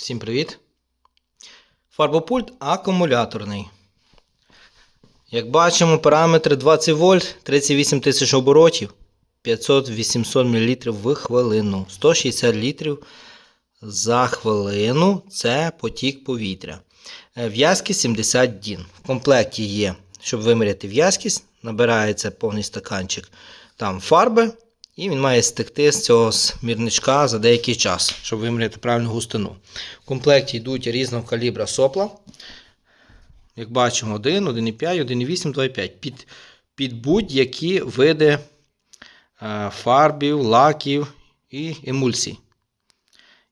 Всім привіт! Фарбопульт акумуляторний. Як бачимо, параметри 20 вольт, 38 тисяч оборотів, 500-800 мл в хвилину, 160 літрів за хвилину це потік повітря. Е, В'язкість 70 дін. В комплекті є, щоб виміряти в'язкість, набирається повний стаканчик там фарби, і він має стекти з цього смірничка за деякий час, щоб виміряти правильну густину. В комплекті йдуть різного калібра сопла. Як бачимо, 1, 1,5, 1,8, 2,5. Під, під будь-які види е, фарбів, лаків і емульсій.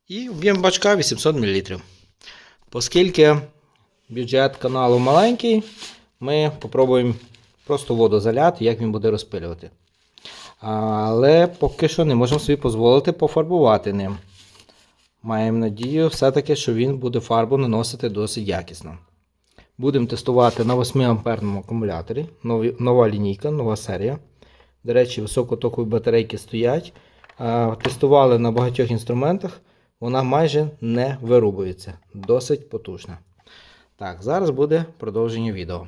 І об'єм бачка 800 мл. Оскільки бюджет каналу маленький, ми спробуємо просто воду заляти, як він буде розпилювати. Але поки що не можемо собі дозволити пофарбувати ним. Маємо надію, все-таки, що він буде фарбу наносити досить якісно. Будемо тестувати на 8 амперному акумуляторі. Нові, нова лінійка, нова серія. До речі, високотокові батарейки стоять. Тестували на багатьох інструментах. Вона майже не вирубується. Досить потужна. Так, зараз буде продовження відео.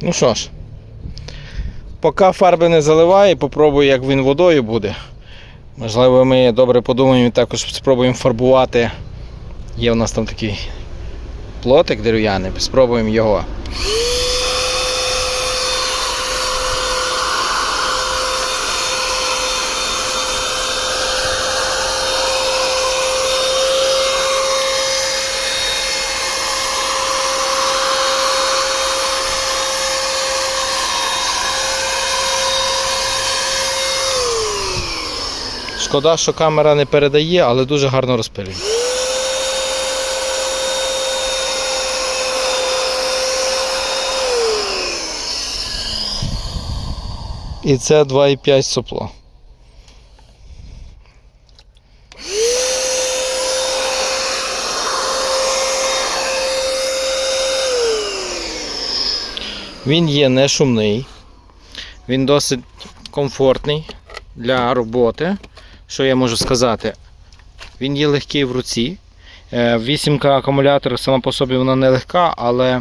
Ну що ж, поки фарби не заливаю, попробую, як він водою буде. Можливо, ми добре подумаємо і також спробуємо фарбувати. Є в нас там такий плотик дерев'яний, спробуємо його. Шкода, що камера не передає, але дуже гарно розпилює. І це 2,5 сопло. Він є не шумний, він досить комфортний для роботи. Що я можу сказати? Він є легкий в руці. Е, Вісімка акумулятор сама по собі вона не легка, але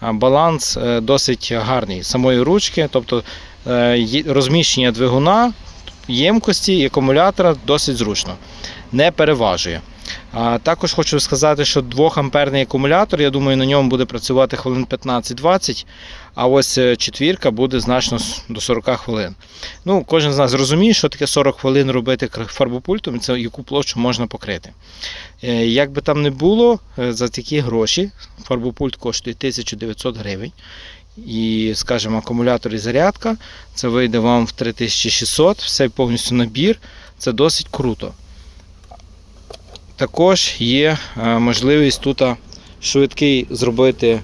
баланс е, досить гарний самої ручки, тобто е, розміщення двигуна, ємкості і акумулятора досить зручно, не переважує. А також хочу сказати, що 2 амперний акумулятор, я думаю, на ньому буде працювати хвилин 15-20, а ось е, четвірка буде значно до 40 хвилин. Ну, кожен з нас розуміє, що таке 40 хвилин робити фарбопультом, і це яку площу можна покрити. Е, Як би там не було, е, за такі гроші фарбопульт коштує 1900 гривень. І, скажімо, акумулятор і зарядка, це вийде вам в 3600, все повністю набір, це досить круто. Також є е, можливість тут швидкий зробити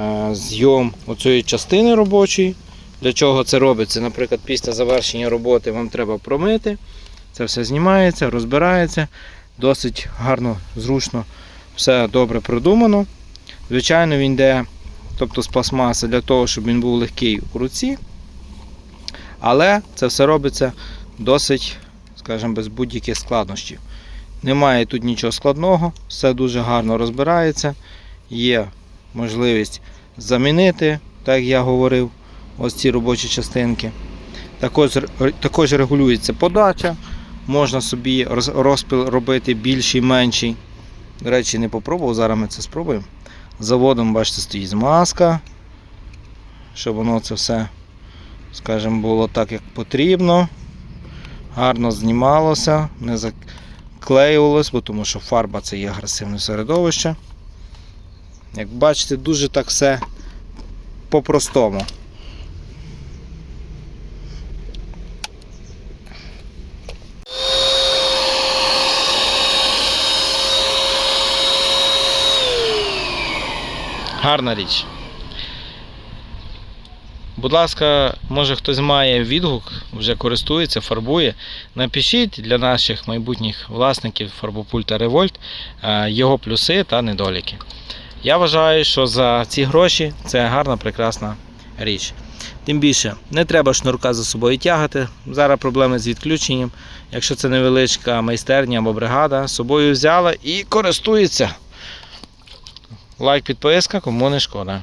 е, зйом оцієї частини робочої. Для чого це робиться? Наприклад, після завершення роботи вам треба промити. Це все знімається, розбирається. Досить гарно, зручно, все добре продумано. Звичайно, він йде тобто з пластмаси для того, щоб він був легкий у руці. Але це все робиться досить, скажімо, без будь-яких складнощів. Немає тут нічого складного, все дуже гарно розбирається. Є можливість замінити, так як я говорив, ось ці робочі частинки. Також, також регулюється подача. Можна собі роз- розпил робити більший, менший. До речі, не попробував, зараз ми це спробуємо. Заводом, бачите, стоїть змазка, щоб воно це все, скажімо, було так, як потрібно. Гарно знімалося, не заклеювалось, бо тому що фарба це є агресивне середовище. Як бачите, дуже так все по-простому. Гарна річ. Будь ласка, може хтось має відгук, вже користується, фарбує. Напишіть для наших майбутніх власників фарбопульта Revolt е, його плюси та недоліки. Я вважаю, що за ці гроші це гарна, прекрасна річ. Тим більше не треба шнурка за собою тягати. Зараз проблеми з відключенням. Якщо це невеличка майстерня або бригада, з собою взяла і користується. Лайк, підписка, кому не шкода.